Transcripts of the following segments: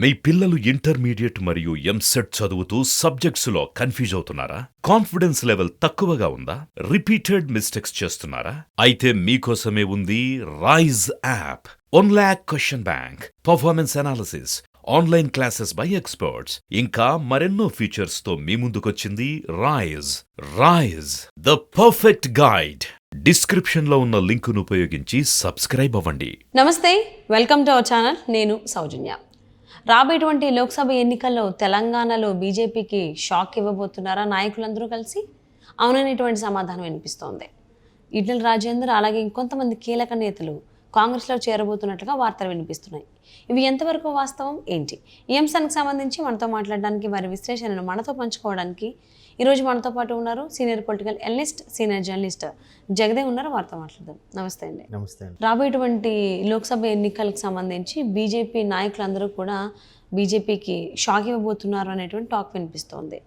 మీ పిల్లలు ఇంటర్మీడియట్ మరియు ఎంసెట్ చదువుతూ సబ్జెక్ట్స్లో కన్ఫ్యూజ్ అవుతున్నారా? కాన్ఫిడెన్స్ లెవెల్ తక్కువగా ఉందా? రిపీటెడ్ మిస్టేక్స్ చేస్తున్నారా? అయితే మీకోసమే ఉంది Raise app one lakh question bank performance analysis online classes by experts ఇంకా మరెన్నో ఫీచర్స్తో మీ ముందుకొచ్చింది Raise Raise the perfect guide డిస్క్రిప్షన్లో ఉన్న లింకును ఉపయోగించి సబ్స్క్రైబ్ అవ్వండి. నమస్తే. వెల్కమ్ టు అవర్ ఛానల్ నేను సౌజన్య. రాబోయేటువంటి లోక్సభ ఎన్నికల్లో తెలంగాణలో బీజేపీకి షాక్ ఇవ్వబోతున్నారా నాయకులందరూ కలిసి? అవుననేటువంటి సమాధానం వినిపిస్తోంది. ఈటెల రాజేందర్ అలాగే ఇంకొంతమంది కీలక నేతలు కాంగ్రెస్లో చేరబోతున్నట్లుగా వార్తలు వినిపిస్తున్నాయి. ఇవి ఎంతవరకు వాస్తవం? ఏంటి? ఈ అంశానికి సంబంధించి మనతో మాట్లాడడానికి వారి విశ్లేషణను మనతో పంచుకోవడానికి ఈరోజు మనతో పాటు ఉన్నారు senior political analyst senior journalist జగదే ఉన్నారు. వారితో మాట్లాడదాం. నమస్తే అండి. నమస్తే రాబోయేటువంటి లోక్సభ ఎన్నికలకు సంబంధించి బీజేపీ నాయకులందరూ కూడా బీజేపీకి షాక్ ఇవ్వబోతున్నారు అనేటువంటి టాక్ వినిపిస్తోంది.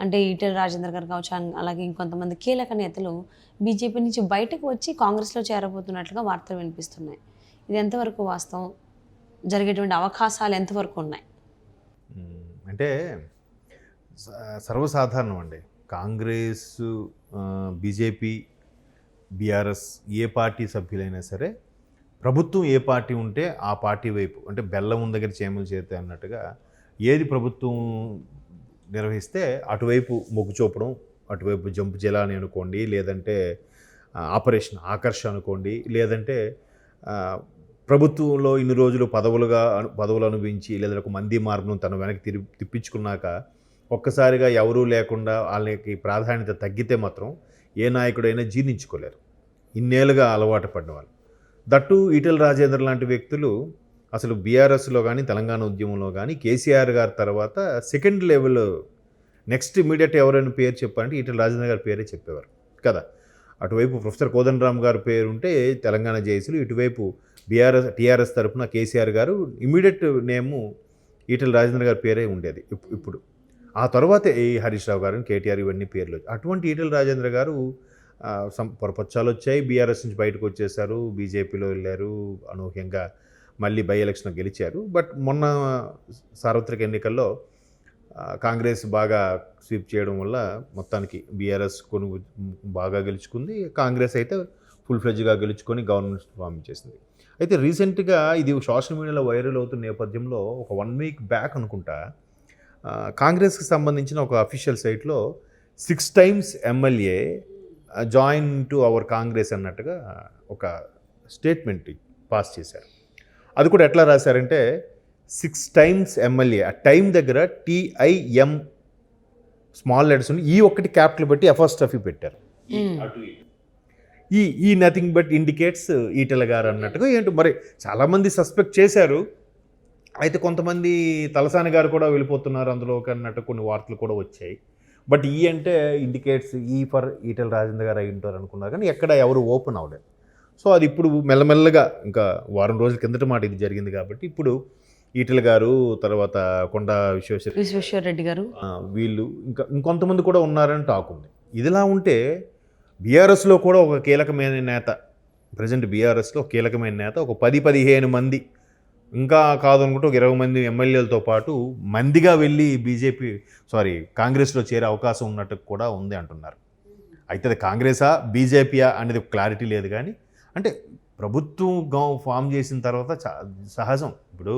అంటే ఈటెల రాజేందర్ గారు కావచ్చు అలాగే ఇంకొంతమంది కీలక నేతలు బీజేపీ నుంచి బయటకు వచ్చి కాంగ్రెస్లో చేరబోతున్నట్లుగా వార్తలు వినిపిస్తున్నాయి. ఇది ఎంతవరకు వాస్తవం? జరిగేటువంటి అవకాశాలు ఎంతవరకు ఉన్నాయి. అంటే సర్వసాధారణం అండి కాంగ్రెస్ బీజేపీ బీఆర్ఎస్ ఏ పార్టీ సభ్యులైనా సరే ప్రభుత్వం ఏ పార్టీ ఉంటే ఆ పార్టీ వైపు అంటే బెల్లం ఉన్న దగ్గర చేమలు చేరుతాయి అన్నట్టుగా ఏది ప్రభుత్వం నిర్వహిస్తే అటువైపు మొగ్గు చూపడం అటువైపు జంపు జలాని అనుకోండి లేదంటే ఆపరేషన్ ఆకర్ష అనుకోండి లేదంటే ప్రభుత్వంలో ఇన్ని రోజులు పదవులుగా పదవులు అనుభవించి లేదా ఒక మంది మార్గం తన వెనక్కి తిరి తిప్పించుకున్నాక ఒక్కసారిగా ఎవరూ లేకుండా వాళ్ళకి ప్రాధాన్యత తగ్గితే మాత్రం ఏ నాయకుడైనా జీర్ణించుకోలేరు. ఇన్నేళ్ళుగా అలవాటు పడిన వాళ్ళు దట్టు ఈటెల రాజేందర్ లాంటి వ్యక్తులు అసలు బీఆర్ఎస్లో కానీ తెలంగాణ ఉద్యమంలో కానీ కేసీఆర్ గారి తర్వాత సెకండ్ లెవెల్ నెక్స్ట్ ఇమీడియట్ ఎవరైనా పేరు చెప్పారంటే ఈటెల రాజేందర్ గారి పేరే చెప్పేవారు. కదా? అటువైపు ప్రొఫెసర్ కోదండరామ్ గారి పేరు ఉంటే తెలంగాణ జేఏసీలు ఇటువైపు బీఆర్ఎస్ టీఆర్ఎస్ తరఫున కేసీఆర్ గారు ఇమీడియట్ నేము ఈటెల రాజేంద్ర గారి పేరే ఉండేది ఇప్పుడు. ఆ తర్వాత ఏ హరీష్ రావు గారు కేటీఆర్ ఇవన్నీ పేర్లు అటువంటి ఈటల రాజేంద్ర గారు సం పొరపచ్చాలు వచ్చాయి. బీఆర్ఎస్ నుంచి బయటకు వచ్చేసారు బీజేపీలో వెళ్ళారు అనూహ్యంగా. మళ్ళీ బై ఎలక్షన్ గెలిచారు. బట్ మొన్న సార్వత్రిక ఎన్నికల్లో కాంగ్రెస్ బాగా స్వీప్ చేయడం వల్ల మొత్తానికి బీఆర్ఎస్ కొను బాగా గెలుచుకుంది. కాంగ్రెస్ అయితే ఫుల్ ఫ్లెడ్జ్గా గెలుచుకొని గవర్నమెంట్ ఫామ్ చేసింది. అయితే రీసెంట్గా ఇది సోషల్ మీడియాలో వైరల్ అవుతున్న నేపథ్యంలో ఒక వన్ వీక్ బ్యాక్ అనుకుంటా కాంగ్రెస్కి సంబంధించిన ఒక అఫీషియల్ సైట్లో six times MLA join to our Congress అన్నట్టుగా ఒక స్టేట్మెంట్ పాస్ చేశారు. అది కూడా ఎట్లా రాశారంటే సిక్స్ టైమ్స్ ఎమ్మెల్యే ఆ టైం దగ్గర టిఐఎం స్మాల్ లెటర్స్ ఈ ఒక్కటి క్యాపిటల్ పెట్టి ఎఫర్స్టఫీ పెట్టారు. ఈ ఈ నథింగ్ బట్ ఇండికేట్స్ ఈటెల గారు అన్నట్టుగా ఏంటో మరి చాలామంది సస్పెక్ట్ చేశారు. అయితే కొంతమంది తలసాని గారు కూడా వెళ్ళిపోతున్నారు. అందులో అన్నట్టు కొన్ని వార్తలు కూడా వచ్చాయి. బట్ ఈ అంటే ఇండికేట్స్ ఈ ఫర్ ఈటెల రాజేంద్ర గారు అయి ఉంటారు అనుకున్నారు. కానీ ఎక్కడ ఎవరు ఓపెన్ అవ్వలేదు. సో అది ఇప్పుడు మెల్లమెల్లగా ఇంకా వారం రోజుల కిందట మాట ఇది జరిగింది కాబట్టి ఇప్పుడు ఈటెల గారు తర్వాత కొండ విశ్వేశ్వర విశ్వేశ్వర రెడ్డి గారు. వీళ్ళు ఇంకా ఇంకొంతమంది కూడా ఉన్నారని టాక్ ఉంది. ఇదిలా ఉంటే బీఆర్ఎస్లో కూడా ఒక కీలకమైన నేత ప్రజెంట్ బీఆర్ఎస్లో కీలకమైన నేత ఒక పది పదిహేను మంది ఇంకా కాదనుకుంటే ఒక ఇరవై మంది ఎమ్మెల్యేలతో పాటు మందిగా వెళ్ళి బీజేపీ సారీ కాంగ్రెస్లో చేరే అవకాశం ఉన్నట్టు కూడా ఉంది అంటున్నారు. అయితే అది కాంగ్రెసా బీజేపీయా అనేది క్లారిటీ లేదు కానీ అంటే ప్రభుత్వం గౌ ఫామ్ చేసిన తర్వాత సహజం. ఇప్పుడు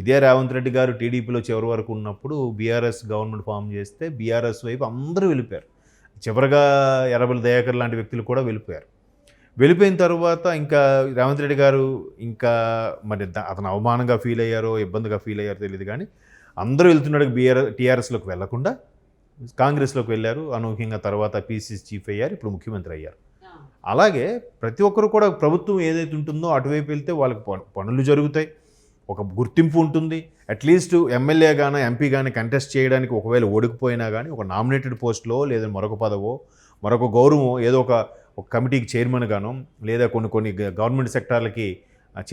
ఇదే రేవంత్ రెడ్డి గారు టీడీపీలో చివరి వరకు ఉన్నప్పుడు బీఆర్ఎస్ గవర్నమెంట్ ఫామ్ చేస్తే బీఆర్ఎస్ వైపు అందరూ వెళ్ళిపోయారు. చివరగా ఎర్రబెల్లి దయాకర్ లాంటి వ్యక్తులు కూడా వెళ్ళిపోయారు. వెళ్ళిపోయిన తర్వాత ఇంకా రేవంత్ రెడ్డి గారు ఇంకా మరి అతను అవమానంగా ఫీల్ అయ్యారో ఇబ్బందిగా ఫీల్ అయ్యారో తెలియదు కానీ అందరూ వెళ్తున్నాడు బీఆర్ టీఆర్ఎస్లోకి వెళ్ళకుండా కాంగ్రెస్లోకి వెళ్ళారు. అనూహ్యంగా తర్వాత పీసీసీ చీఫ్ అయ్యారు. ఇప్పుడు ముఖ్యమంత్రి అయ్యారు. అలాగే ప్రతి ఒక్కరు కూడా ప్రభుత్వం ఏదైతే ఉంటుందో అటువైపు వెళ్తే వాళ్ళకి పనులు జరుగుతాయి. ఒక గుర్తింపు ఉంటుంది. అట్లీస్ట్ ఎమ్మెల్యే కానీ ఎంపీ కానీ కంటెస్ట్ చేయడానికి ఒకవేళ ఓడికపోయినా కానీ ఒక నామినేటెడ్ పోస్ట్లో లేదా మరొక పదవో మరొక గౌరవం ఏదో ఒక ఒక కమిటీకి చైర్మన్ గాను లేదా కొన్ని కొన్ని గవర్నమెంట్ సెక్టార్లకి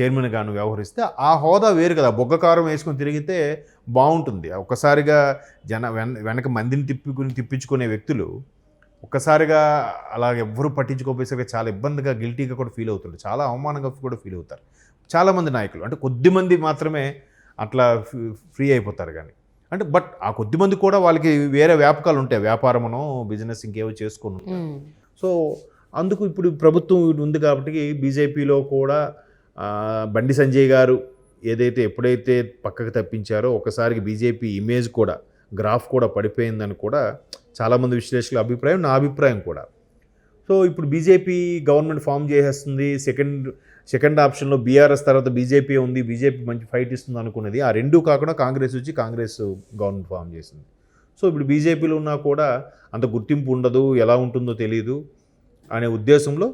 చైర్మన్ గాను వ్యవహరిస్తే ఆ హోదా వేరు కదా. బొగ్గకారం వేసుకొని తిరిగితే బాగుంటుంది ఒక్కసారిగా జన వెన వెనక మందిని తిప్పుకుని తిప్పించుకునే వ్యక్తులు ఒక్కసారిగా అలా ఎవ్వరూ పట్టించుకోపోయేసరికి చాలా ఇబ్బందిగా గిల్టీగా కూడా ఫీల్ అవుతుంటారు చాలా అవమానంగా కూడా ఫీల్ అవుతారు. చాలామంది నాయకులు. అంటే కొద్దిమంది మాత్రమే అట్లా ఫ్రీ- అయిపోతారు కానీ. అంటే బట్ ఆ కొద్ది మంది కూడా వాళ్ళకి వేరే వ్యాపకాలు ఉంటాయి. వ్యాపారమనో బిజినెస్ ఇంకేవో చేసుకుని. సో అందుకు ఇప్పుడు ప్రభుత్వం ఉంది కాబట్టి బీజేపీలో కూడా బండి సంజయ్ గారు ఏదైతే ఎప్పుడైతే పక్కకు తప్పించారో ఒకసారికి బీజేపీ ఇమేజ్ కూడా గ్రాఫ్ కూడా పడిపోయిందని కూడా చాలామంది విశ్లేషకుల అభిప్రాయం నా అభిప్రాయం కూడా. సో ఇప్పుడు బీజేపీ గవర్నమెంట్ ఫామ్ చేసేస్తుంది. సెకండ్ సెకండ్ ఆప్షన్లో బీఆర్ఎస్ తర్వాత బీజేపీ ఉంది. బీజేపీ మంచి ఫైట్ ఇస్తుంది అనుకున్నది. ఆ రెండు కాకుండా కాంగ్రెస్ వచ్చి కాంగ్రెస్ గవర్నమెంట్ ఫామ్ చేసింది. సో ఇప్పుడు బీజేపీలో ఉన్నా కూడా అంత గుర్తింపు ఉండదు. ఎలా ఉంటుందో తెలియదు అనే ఉద్దేశంలో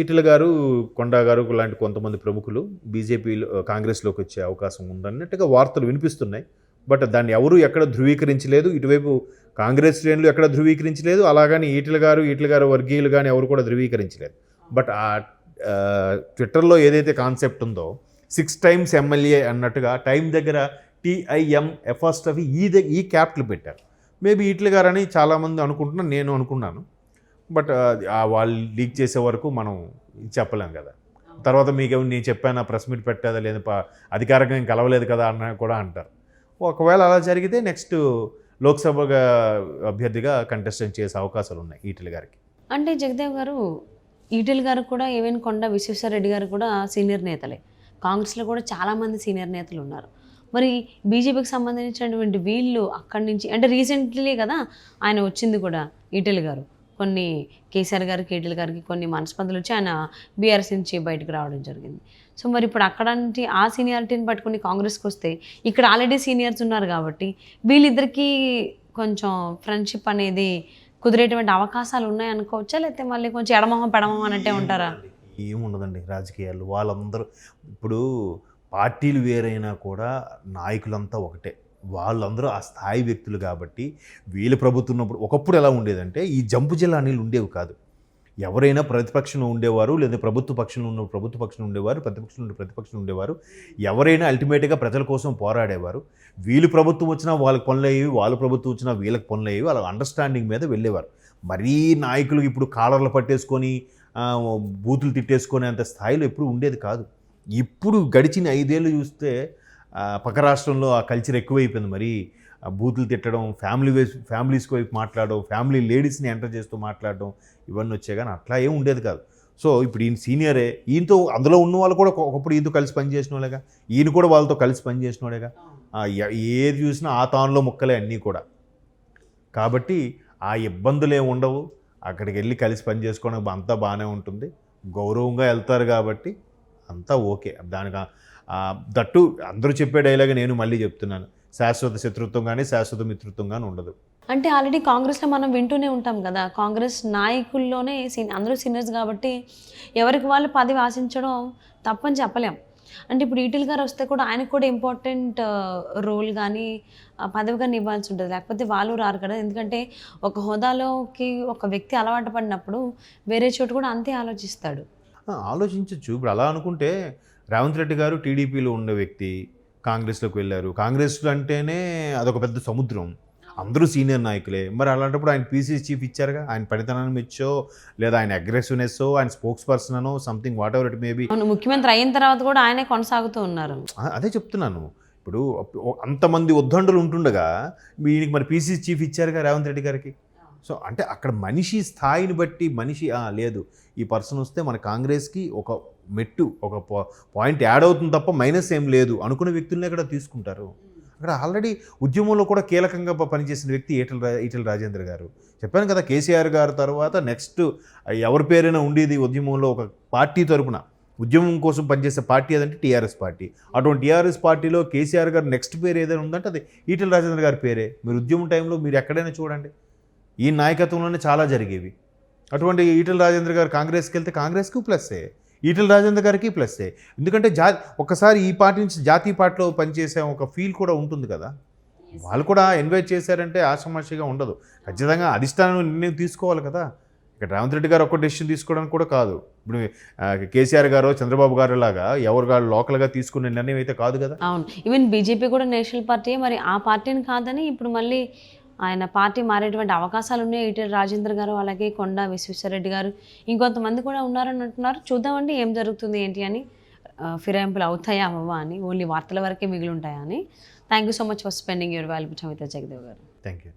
ఈటెల గారు కొండా గారు లాంటి కొంతమంది ప్రముఖులు బీజేపీలో కాంగ్రెస్లోకి వచ్చే అవకాశం ఉందన్నట్టుగా వార్తలు వినిపిస్తున్నాయి. బట్ దాన్ని ఎవరు ఎక్కడ ధృవీకరించలేదు. ఇటువైపు కాంగ్రెస్ శ్రేణులు ఎక్కడ ధృవీకరించలేదు. అలాగని ఈటెల గారు ఈటెల గారు వర్గీయులు కానీ ఎవరు కూడా ధృవీకరించలేదు. బట్ ఆ ట్విట్టర్లో ఏదైతే కాన్సెప్ట్ ఉందో సిక్స్ టైమ్స్ ఎమ్మెల్యే అన్నట్టుగా టైం దగ్గర టీఐఎం ఎఫాస్టఫీ ఈ ఈ క్యాప్లు పెట్టారు. మేబీ ఈటెల గారని చాలామంది అనుకుంటున్నాను నేను అనుకున్నాను. బట్ వాళ్ళు లీక్ చేసే వరకు మనం చెప్పలేం కదా. తర్వాత మీకు నేను చెప్పాను ప్రెస్ మీట్ పెట్టేదా లేదు అధికారికంగా కలవలేదు కదా అన్న కూడా అంటారు. ఒకవేళ అలా జరిగితే నెక్స్ట్ లోక్సభ అభ్యర్థిగా కంటెస్టెంట్ చేసే అవకాశాలు ఉన్నాయి ఈటెల గారికి. అంటే జగదేవ్ గారు ఈటెల్ గారు కూడా ఈవెన్ కొండ విశ్వేశ్వరరెడ్డి గారు కూడా సీనియర్ నేతలే. కాంగ్రెస్లో కూడా చాలామంది సీనియర్ నేతలు ఉన్నారు. మరి బీజేపీకి సంబంధించినటువంటి వీళ్ళు అక్కడి నుంచి అంటే రీసెంట్లీ కదా ఆయన వచ్చింది కూడా ఈటెల్ గారు. కొన్ని కేసీఆర్ గారికి ఈటెల్ గారికి కొన్ని మనస్పందలు వచ్చి ఆయన బీఆర్ఎస్ నుంచి బయటకు రావడం జరిగింది. సో మరి ఇప్పుడు అక్కడ నుంచి ఆ సీనియారిటీని పట్టుకుని కాంగ్రెస్కి వస్తే ఇక్కడ ఆల్రెడీ సీనియర్స్ ఉన్నారు కాబట్టి వీళ్ళిద్దరికీ కొంచెం ఫ్రెండ్షిప్ అనేది కుదిరేటువంటి అవకాశాలు ఉన్నాయి అనుకోవచ్చా? లేకపోతే మళ్ళీ కొంచెం ఎడమొహం పెడమొహం అన్నట్టే ఉంటారా? ఏముండదండి రాజకీయాలు వాళ్ళందరూ ఇప్పుడు పార్టీలు వేరైనా కూడా నాయకులంతా ఒకటే. వాళ్ళందరూ ఆ స్థాయి వ్యక్తులు కాబట్టి వీళ్ళు ప్రభుత్వం ఉన్నప్పుడు ఒకప్పుడు ఎలా ఉండేదంటే ఈ జంపు జిల్లా నీళ్ళు ఉండేవి కాదు. ఎవరైనా ప్రతిపక్షంలో ఉండేవారు లేదా ప్రభుత్వ పక్షంలో ఉన్న ప్రభుత్వ పక్షంలో ఉండేవారు ప్రతిపక్షంలో ఉండే ప్రతిపక్షంలో ఉండేవారు ఎవరైనా అల్టిమేట్గా ప్రజల కోసం పోరాడేవారు. వీళ్ళు ప్రభుత్వం వచ్చినా వాళ్ళకి పనులు అయ్యేవి వాళ్ళ ప్రభుత్వం వచ్చినా వీళ్ళకి పనులు అయ్యేవి వాళ్ళ అండర్స్టాండింగ్ మీద వెళ్ళేవారు. మరీ నాయకులు ఇప్పుడు కాలర్లు పట్టేసుకొని బూతులు తిట్టేసుకునే అంత స్థాయిలో ఎప్పుడు ఉండేది కాదు. ఇప్పుడు గడిచిన ఐదేళ్ళు చూస్తే పక్క రాష్ట్రంలో ఆ కల్చర్ ఎక్కువైపోయింది. మరి బూతులు తిట్టడం ఫ్యామిలీ వైస్ ఫ్యామిలీస్ వైపు మాట్లాడడం ఫ్యామిలీ లేడీస్ని ఎంటర్ చేస్తూ మాట్లాడడం ఇవన్నీ వచ్చాయి కానీ అట్లా ఏం ఉండేది కాదు. సో ఇప్పుడు ఈయన సీనియరే ఈయనతో అందులో ఉన్న వాళ్ళు కూడా ఒకప్పుడు ఈయనతో కలిసి పనిచేసిన వాళ్ళేగా ఈయన కూడా వాళ్ళతో కలిసి పనిచేసిన వాళ్ళేగా. ఏది చూసినా ఆ తానులో ముక్కలే అన్నీ కూడా. కాబట్టి ఆ ఇబ్బందులు ఏమి ఉండవు. అక్కడికి వెళ్ళి కలిసి పని చేసుకోవడం అంతా బాగానే ఉంటుంది. గౌరవంగా వెళ్తారు కాబట్టి అంతా ఓకే. దానికి దట్టు అందరూ చెప్పే డైలాగ్ నేను మళ్ళీ చెప్తున్నాను. శాశ్వత శత్రుత్వం కానీ శాశ్వత మిత్రుత్వం కానీ ఉండదు. అంటే ఆల్రెడీ కాంగ్రెస్లో మనం వింటూనే ఉంటాం కదా. కాంగ్రెస్ నాయకుల్లోనే సీన్ అందరూ సీనియర్స్ కాబట్టి ఎవరికి వాళ్ళు పదవి ఆశించడం తప్పని చెప్పలేం. అంటే ఇప్పుడు ఈటిల్ గారు వస్తే కూడా ఆయనకు కూడా ఇంపార్టెంట్ రోల్ కానీ పదవి కానీ ఇవ్వాల్సి ఉంటుంది. లేకపోతే వాళ్ళు రారు కదా. ఎందుకంటే ఒక హోదాలోకి ఒక వ్యక్తి అలవాటు పడినప్పుడు వేరే చోటు కూడా అంతే ఆలోచిస్తాడు. ఆ, ఆలోచించవచ్చు ఇప్పుడు అలా అనుకుంటే రేవంత్ రెడ్డి గారు టీడీపీలో ఉండే వ్యక్తి కాంగ్రెస్లోకి వెళ్ళారు. కాంగ్రెస్ అంటేనే అదొక పెద్ద సముద్రం. అందరూ సీనియర్ నాయకులే. మరి అలాంటప్పుడు ఆయన పీసీ చీఫ్ ఇచ్చారుగా? ఆయన పనితనాన్ని మెచ్చో లేదా ఆయన అగ్రెసివ్నెస్ ఆయన స్పోక్స్ పర్సన్ అనో something whatever it maybe ముఖ్యమంత్రి అయిన తర్వాత కూడా ఆయనే కొనసాగుతూ ఉన్నారు. అదే చెప్తున్నాను. ఇప్పుడు అంతమంది ఉద్దండులు ఉంటుండగా వీనికి మరి పీసీ చీఫ్ ఇచ్చారుగా రేవంత్ రెడ్డి గారికి? సో అంటే అక్కడ మనిషి స్థాయిని బట్టి మనిషి "ఆ, లేదు. ఈ పర్సన్ వస్తే మన కాంగ్రెస్కి ఒక మెట్టు ఒక పాయింట్ యాడ్ అవుతుంది తప్ప మైనస్ ఏం లేదు అనుకున్న వ్యక్తులనే అక్కడ తీసుకుంటారు. అక్కడ ఆల్రెడీ ఉద్యమంలో కూడా కీలకంగా పనిచేసిన వ్యక్తి ఈటల రా ఈటల రాజేంద్ర గారు. చెప్పాను కదా కేసీఆర్ గారు తర్వాత నెక్స్ట్ ఎవరి పేరైనా ఉండేది ఉద్యమంలో ఒక పార్టీ తరపున. ఉద్యమం కోసం పనిచేసే పార్టీ ఏదంటే టీఆర్ఎస్ పార్టీ. అటువంటి టీఆర్ఎస్ పార్టీలో కేసీఆర్ గారు నెక్స్ట్ పేరు ఏదైనా ఉందంటే అది ఈటల రాజేంద్ర గారి పేరే. మీరు ఉద్యమం టైంలో మీరు ఎక్కడైనా చూడండి. ఈ నాయకత్వంలోనే చాలా జరిగేవి. అటువంటి ఈటల రాజేంద్ర గారు కాంగ్రెస్కి వెళ్తే కాంగ్రెస్కు ప్లస్సే. ఈటల రాజేంద్ర గారికి ప్లస్సే ఎందుకంటే జా ఒక్కసారి ఈ పార్టీ నుంచి జాతీయ పార్టీలో పనిచేసే ఒక ఫీల్ కూడా ఉంటుంది కదా. వాళ్ళు కూడా ఇన్వైట్ చేశారంటే ఆషమాషిగా ఉండదు. ఖచ్చితంగా అధిష్టానం నిర్ణయం తీసుకోవాలి కదా. ఇక్కడ రేవంత్ రెడ్డి గారు ఒక్క డెసిషన్ తీసుకోవడానికి కూడా కాదు. ఇప్పుడు కేసీఆర్ గారు చంద్రబాబు గారు లాగా ఎవరు గారు లోకల్గా తీసుకునే నిర్ణయం అయితే కాదు కదా. అవును. ఈవెన్ బీజేపీ కూడా నేషనల్ పార్టీ మరి ఆ పార్టీని కాదని ఇప్పుడు మళ్ళీ ఆయన పార్టీ మారేటువంటి అవకాశాలు ఉన్నాయి. ఈటెల రాజేంద్ర గారు అలాగే కొండ విశ్వేశ్వరరెడ్డి గారు ఇంకొంతమంది కూడా ఉన్నారని అంటున్నారు. చూద్దామండి ఏం జరుగుతుంది ఏంటి అని ఫిరాయింపులు అవుతాయా అవ్వవా అని ఓన్లీ వార్తల వరకే మిగిలి ఉంటాయా అని. Thank you so much for spending your valuable Samitha Jagadev గారు. Thank you